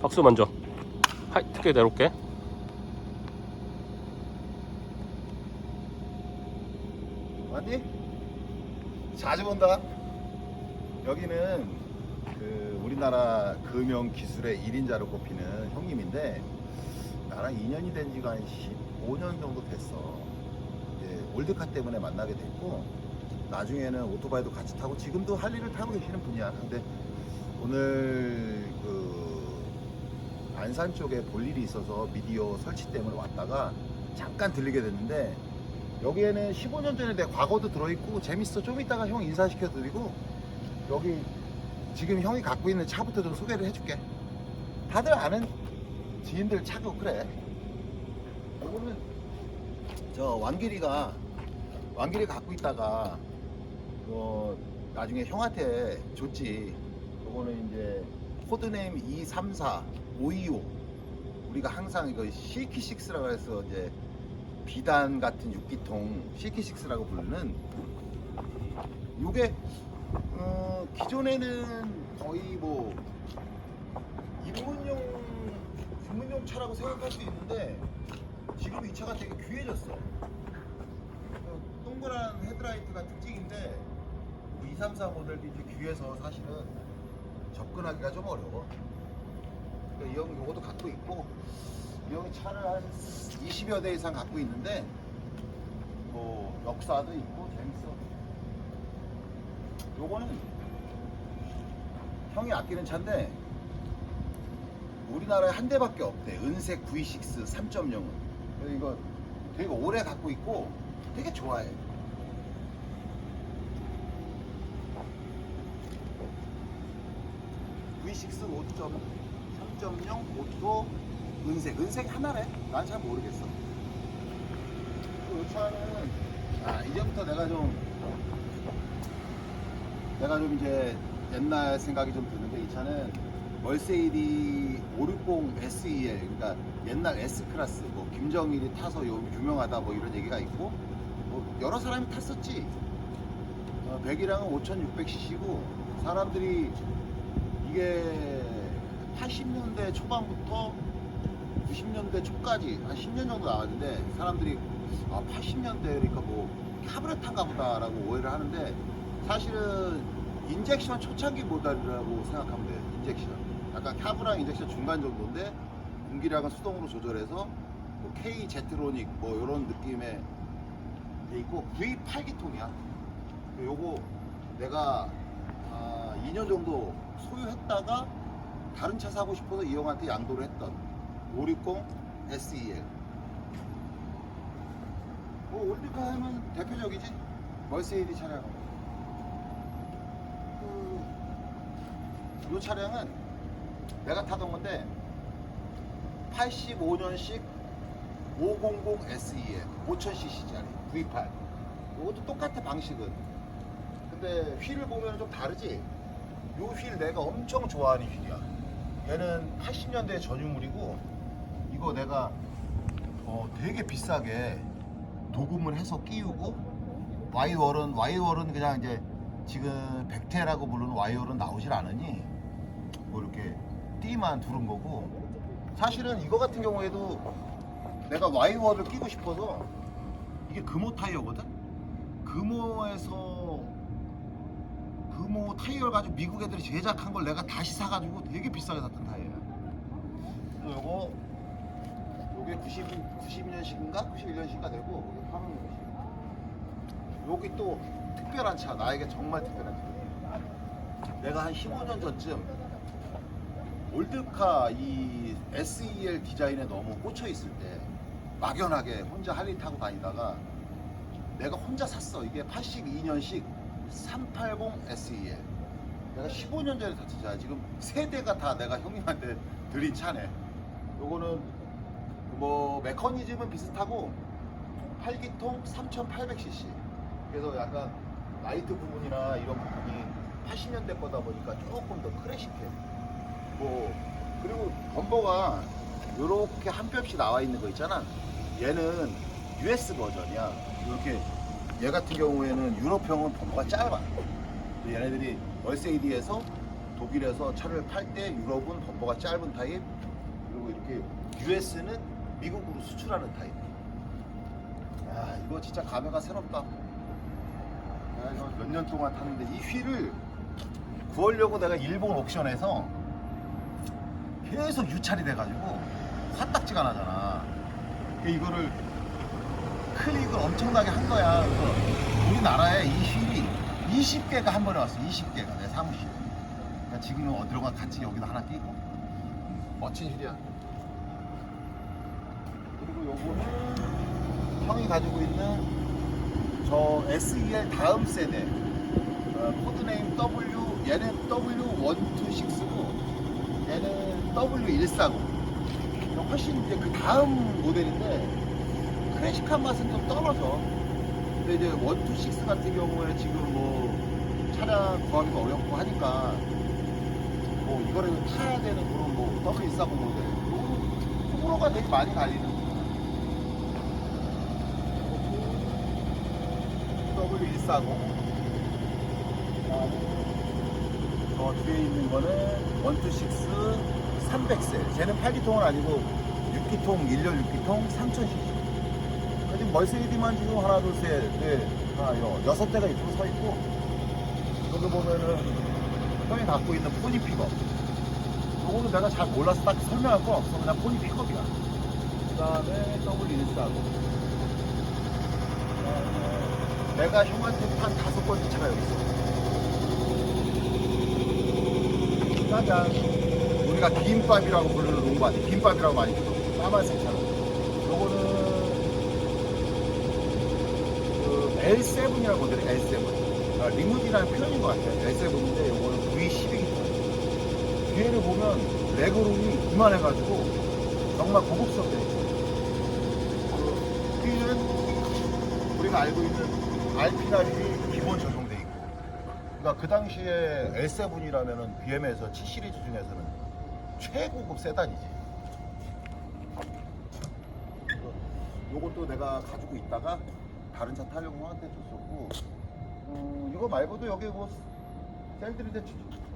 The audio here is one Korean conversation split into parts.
박수 먼저. 하이, 특히 내려올게. 왔니? 자주 본다. 여기는 그 우리나라 금융 기술의 1인자로 꼽히는 형님인데 나랑 인연이 된 지가 한 15년 정도 됐어. 이제 올드카 때문에 만나게 됐고 나중에는 오토바이도 같이 타고 지금도 할리를 타고 계시는 분이야. 근데 오늘 그 안산 쪽에 볼 일이 있어서 미디어 설치 때문에 왔다가 잠깐 들리게 됐는데 여기에는 15년 전에 내 과거도 들어있고 재밌어. 좀 이따가 형 인사시켜 드리고 여기 지금 형이 갖고 있는 차부터 좀 소개를 해줄게. 다들 아는 지인들 차고 그래. 요거는 저 왕길이가 왕길이 갖고 있다가 어 나중에 형한테 줬지. 요거는 이제 코드네임 234 525 우리가 항상 이거 실키6라고 해서 이제 비단 같은 육기통 실키6라고 부르는 요게 어, 기존에는 거의 뭐 입문용 입문용 차라고 생각할 수 있는데 지금 이 차가 되게 귀해졌어. 그 동그란 헤드라이트가 특징인데 234 모델도 이제 귀해서 사실은 접근하기가 좀 어려워. 그러니까 이형 요것도 갖고 있고 이 형이 차를 한 20여 대 이상 갖고 있는데 뭐 역사도 있고 재밌어. 요거는 형이 아끼는 차인데 우리나라에 한 대밖에 없대. 은색 V6 3.0은. 그래서 이거 되게 오래 갖고 있고 되게 좋아해. V6 5.3.0 오토 은색. 은색 하나래. 난 잘 모르겠어. 이 차는 아 이제부터 내가 좀 내가 좀 이제 옛날 생각이 좀 드는데 이 차는 멀세이디 560 SEL 그러니까 옛날 S 클래스 뭐 김정일이 타서 요 유명하다 뭐 이런 얘기가 있고 뭐 여러 사람이 탔었지. 어, 배기량은 5,600cc고 사람들이 이게 80년대 초반부터 90년대 초까지 한 10년 정도 나왔는데 사람들이 아 80년대니까 뭐 카브레타인가 보다라고 오해를 하는데 사실은 인젝션 초창기 모델이라고 생각하면 돼요 인젝션. 약간 카브랑 인젝션 중간 정도인데 공기량은 수동으로 조절해서 뭐 K 제트로닉 뭐 이런 느낌의 돼 있고 V8기통이야. 요거 내가 아, 2년 정도 소유했다가 다른 차 사고 싶어서 이 형한테 양도를 했던 560 SEL 뭐 올드카 하면 대표적이지. 멀세이디 차량. 그, 이 차량은 내가 타던 건데 85년식 500 SEL 5000cc짜리 V8 이것도 똑같아 방식은. 근데 휠을 보면 좀 다르지 이휠 내가 엄청 좋아하는 휠이야. 얘는 80년대 전유물이고 이거 내가 어, 되게 비싸게 도금을 해서 끼우고 와이월은 와이월은 그냥 이제 지금 백태라고 부르는 와이월은 나오질 않으니 뭐 이렇게 띠만 두른 거고. 사실은 이거 같은 경우에도 내가 와이월을 끼고 싶어서 이게 금호 타이어거든? 금호에서 금호 타이어를 가지고 미국 애들이 제작한 걸 내가 다시 사가지고 되게 비싸게 샀던 타이어야. 그리고 요거 요게 90, 92년식인가? 91년식인가 되고 요게 8년식. 여기 또 특별한 차 나에게 정말 특별한 차. 내가 한 15년 전쯤 올드카 이 SEL 디자인에 너무 꽂혀 있을 때 막연하게 혼자 할리 타고 다니다가 내가 혼자 샀어. 이게 82년식 380 SEL 내가 15년 전에 샀던 차 지금 세 대가 다 내가 형님한테 드린 차네. 요거는 뭐 메커니즘은 비슷하고 8기통 3800cc 그래서 약간 라이트 부분이나 이런 부분이 80년대 거다 보니까 조금 더 클래식해. 뭐 그리고 범버가 이렇게 한 뼘씩 나와 있는 거 있잖아. 얘는 US 버전이야. 이렇게 얘 같은 경우에는 유럽형은 범버가 짧아 얘네들이 멀세이디에서 독일에서 차를 팔 때 유럽은 범퍼가 짧은 타입 그리고 이렇게 US는 미국으로 수출하는 타입. 야 이거 진짜 감회가 새롭다. 야 이거 몇 년 동안 탔는데 이 휠을 구하려고 내가 일본 옥션에서 계속 유찰이 돼가지고 화딱지가 나잖아. 그 이거를 클릭을 엄청나게 한 거야. 그래서 우리나라에 이 휠이 20개가 한 번에 왔어. 20개가 내 사무실에. 그러니까 지금은 어디로가 같이 여기다 하나 끼고 멋진 휠이야. 그리고 요거는 형이 가지고 있는 저 SEL 다음 세대 어, 코드네임 W 얘는 W126고 얘는 W140 훨씬 이제 그 다음 모델인데 클래식한 맛은 좀 떨어져. 근데 이제 126 같은 경우에 지금 뭐 차량 구하기가 어렵고 하니까 뭐 이거를 타야 되는 그런 뭐 W140 모델 요 호불호가 되게 많이 갈리는 W140 저 뒤에 있는 거는 126 300셀 쟤는 8기통은 아니고 6기통 1열 6기통 3000cc 지금 멀세이디만 지금 하나 둘 셋 넷 하나 여 여섯 대가 이쪽에 서 있고 여기 보면은 형이 갖고 있는 포니 픽업 요거는 내가 잘 몰라서 딱 설명할 건 없어 그냥 포니 픽업이야 그 다음에 W140 내가 형한테 판 다섯 번째 차가 여기 있어 짜잔. 우리가 김밥이라고 부르는 농반. 김밥이라고 많이 부르고. 까만색 차로. 요거는 그 L7이라고 모델이 L7. 아, 리무진이라는 표현인 것 같아요. L7인데 요거는 V12입니다. 뒤에를 보면 레그룸이 이만해가지고 정말 고급스럽게 휠은 우리가 알고 있는 알피나리 기본 적용돼 있고 그러니까 그 당시에 L7이라면은 BM에서 7 시리즈 중에서는 최고급 세단이지. 요것도 내가 가지고 있다가 다른 차 타려고 형한테 줬었고, 음, 이거 말고도 여기 뭐 셀들인데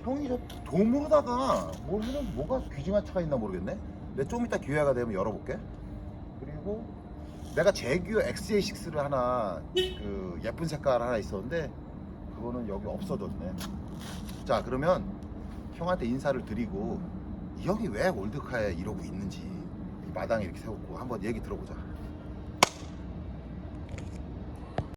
형이 저 돔으로다가 뭘 해는 뭐가 귀중한 차가 있나 모르겠네. 근데 좀 이따 기회가 되면 열어볼게. 그리고 내가 제규 XJ6를 하나 그 예쁜 색깔 하나 있었는데 그거는 여기 없어졌네. 자 그러면 형한테 인사를 드리고 이 형이 왜 올드카에 이러고 있는지 이 마당에 이렇게 세웠고 한번 얘기 들어보자.